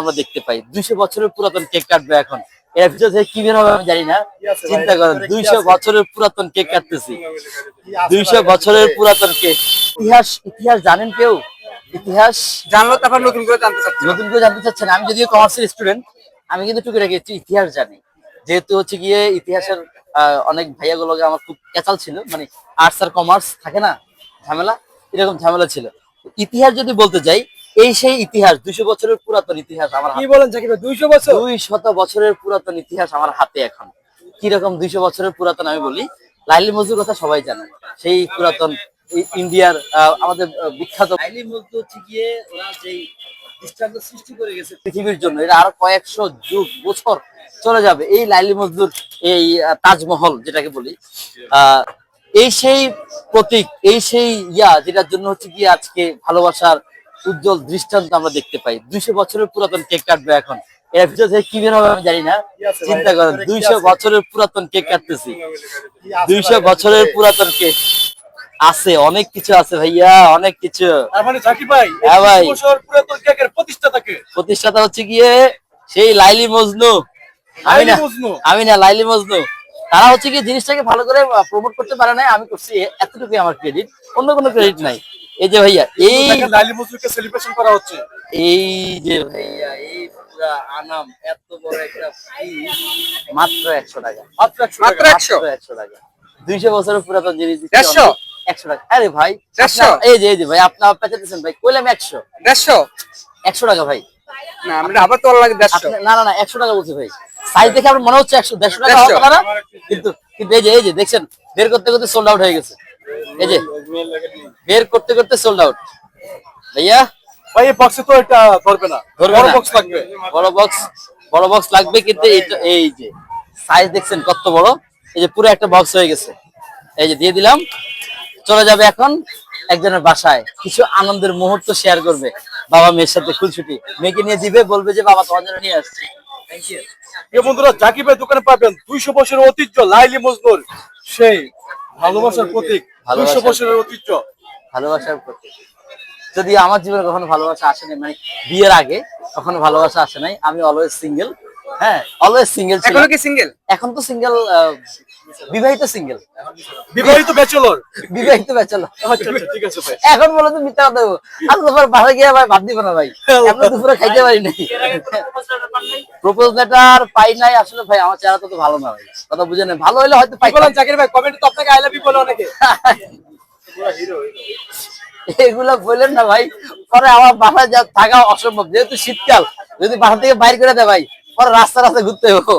আমরা দেখতে পাই। দুইশো বছরের পুরাতন কেক কাটবে এখন। এর ভিতর কি বের হবে আমি জানি না। চিন্তা করেন দুইশো বছরের পুরাতন কেক কাটতেছি। দুইশো বছরের পুরাতন কেক ইতিহাস ইতিহাস জানেন কেউ? ইতিহাস জানলো তারপর নতুন করে জানতে চাচ্ছি নতুন করে জানতে চাচ্ছেন। আমি যদিও কমার্সের স্টুডেন্ট আমি কিন্তু টুকে একটু ইতিহাস জানি। যেহেতু হচ্ছে গিয়ে ইতিহাসের আহ, অনেক ভাইয়াগুলোকে আমার খুব ক্যাচাল ছিল। মানে আর্টস আর কমার্স থাকে না ঝামেলা এরকম ঝামেলা ছিল। ইতিহাস যদি বলতে যাই এই সেই ইতিহাস দুইশো বছরের পুরাতন ইতিহাস আমার কি বলেন জাকির দুইশো বছর? দুই শত বছরের পুরাতন ইতিহাস আমার হাতে এখন। কীরকম দুইশো বছরের পুরাতন আমি বলি? লাইলি মজদুর কথা সবাই জানে। সেই পুরাতন ইন্ডিয়ার আমাদের বিখ্যাত লাইলি মজদুর হচ্ছে গিয়ে ওরা যেই দৃষ্টান্ত সৃষ্টি করে গেছে পৃথিবীর জন্য এটা আরও কয়েকশো যুগ বছর চলে যাবে। এই লাইলি মজদুর এই তাজমহল যেটাকে বলি আহ এই সেই প্রতীক এই সেই ইয়া যেটার জন্য হচ্ছে কি আজকে ভালোবাসার উজ্জ্বল দৃষ্টান্ত আমরা দেখতে পাই। দুইশো বছরের পুরাতন কেক কাটবে এখন। এর ভিতর থেকে কি বের হবে আমি জানি না। চিন্তা করেন দুইশো বছরের পুরাতন কেক কাটতেছি। দুইশো বছরের পুরাতন কেক আছে অনেক কিছু আছে ভাইয়া অনেক কিছু। মানে হ্যাঁ ভাই। 200 বছর পুরাতন কেকের প্রতিষ্ঠাতাকে। প্রতিষ্ঠাতা হচ্ছে গিয়ে সেই লাইলি মজনু। আমি না আমি না লাইলি মজনু। তারা হচ্ছে কি জিনিসটাকে ভালো করে প্রমোট করতে পারে না আমি করছি এতটুকুই আমার ক্রেডিট অন্য কোনো ক্রেডিট নাই। এই যে ভাইয়া এই লাইলি সেলিব্রেশন করা হচ্ছে। এই যে ভাইয়া এই পুরা আনাম এত বড় একটা মাত্র একশো টাকা। মাত্র 100 মাত্র 100 একশো টাকা। দুইশো বছরের পুরাতন জিনিস। একশো। টাকা। আরে ভাই 150? এই যে এই যে ভাই আপনার পেঁচাতেছেন ভাই কইলাম একশো। একশো টাকা ভাই। না আমরা আবার তো লাগে আপনি- না না না একশো টাকা বলছি ভাই। সাইজ দেখে আপনার মনে হচ্ছে একশো দেড়শো টাকা হবে না? কিন্তু কিন্তু এই যে এই যে দেখছেন বের করতে করতে সোল্ড আউট হয়ে গেছে। এই যে বের করতে করতে সোল্ড আউট ভাইয়া? ভাই এই বক্সে তো এটা ধরবে না। বড় বক্স লাগবে। বড় বক্স বড় বক্স লাগবে কিন্তু এই যে সাইজ দেখছেন কত বড়? এই যে পুরো একটা বক্স হয়ে গেছে। এই যে দিয়ে দিলাম। চলে যাবে এখন একজনের বাসায়। কিছু আনন্দের মুহূর্ত শেয়ার করবে। বাবা মেয়ের সাথে খুলছুটি মেয়েকে নিয়ে দিবে বলবে যে বাবা তোমার জন্য নিয়ে আসছি। বন্ধুরা ভাই দোকানে পাবেন দুইশো বছরের ঐতিহ্য লাইলি মজনুর। সেই ভালোবাসার প্রতীক দুশো বছরের ঐতিহ্য। ভালোবাসার প্রতীক। যদি আমার জীবনে কখনো ভালোবাসা আসে নাই মানে বিয়ের আগে কখনো ভালোবাসা আসে নাই আমি অলওয়েজ সিঙ্গেল হ্যাঁ অলওয়েজ সিঙ্গেল ছিল এখনও কি সিঙ্গেল এখন তো সিঙ্গেল বিবাহিত সিঙ্গেল বিবাহিত ব্যাচেলর বিবাহিত ব্যাচেলর আচ্ছা আচ্ছা ঠিক আছে ভাই। এখন বলে তো মিথ্যা কথা গিয়ে ভাই ভাত দিব না ভাই। আমরা দুপুরে খাইতে পারি নাই। প্রপোজ লেটার পাই নাই। আসলে ভাই আমার চেহারা তো ভালো না ভাই। কথা বুঝে নেই ভালো হলে হয়তো পাই বলেন জাকির ভাই? কমেন্টে তো আপনাকে আই লাভ ইউ বলে অনেকে। এগুলো বললেন না ভাই। পরে আমার বাসায় যা থাকা অসম্ভব। যেহেতু শীতকাল যদি বাসা থেকে বাইর করে দেয় ভাই পরে রাস্তা রাস্তা ঘুরতে হবে।